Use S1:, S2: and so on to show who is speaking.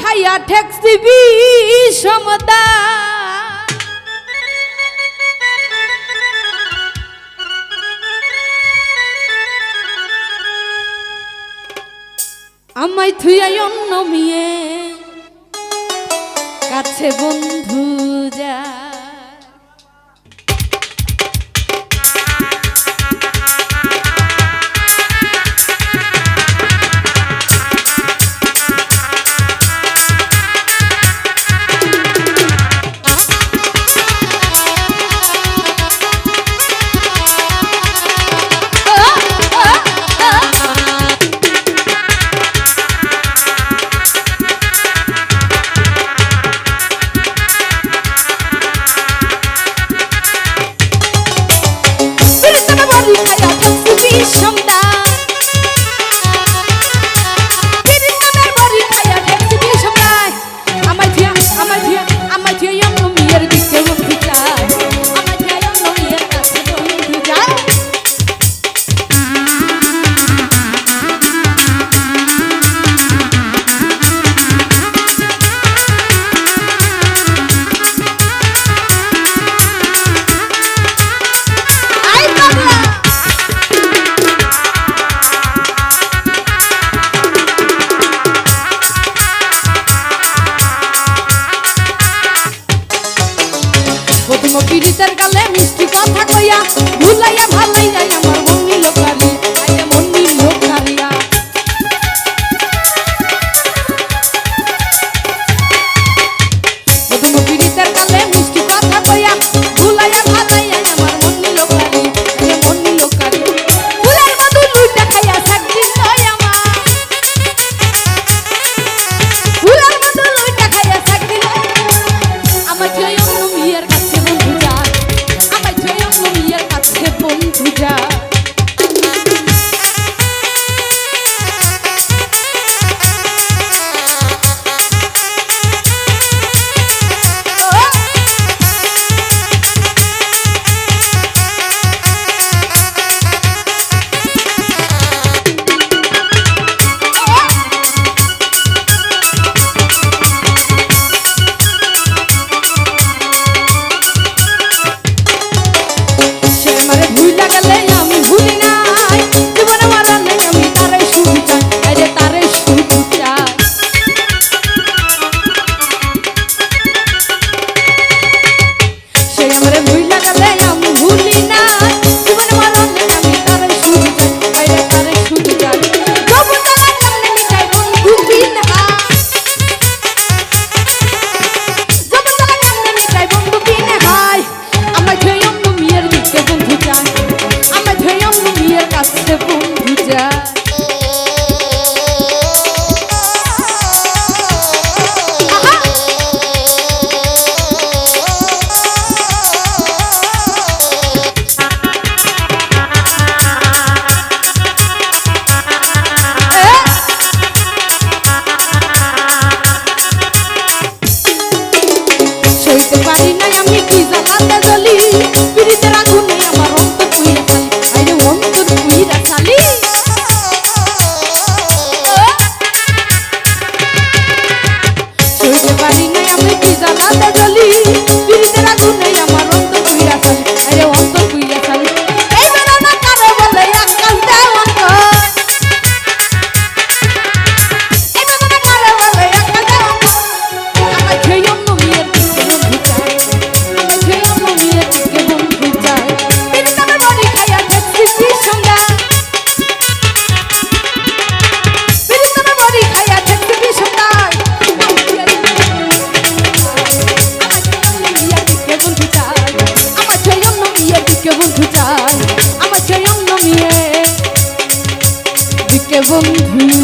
S1: খাইয়া ঠেকছি বিষমতা। আমায় থুয়াই অন্য মিয়ে কাছে বন্ধু যা। some পারি না আমি কি ভিক্ষে বন্ধু চাই আমার সেই অন্য মেয়ে বন্ধু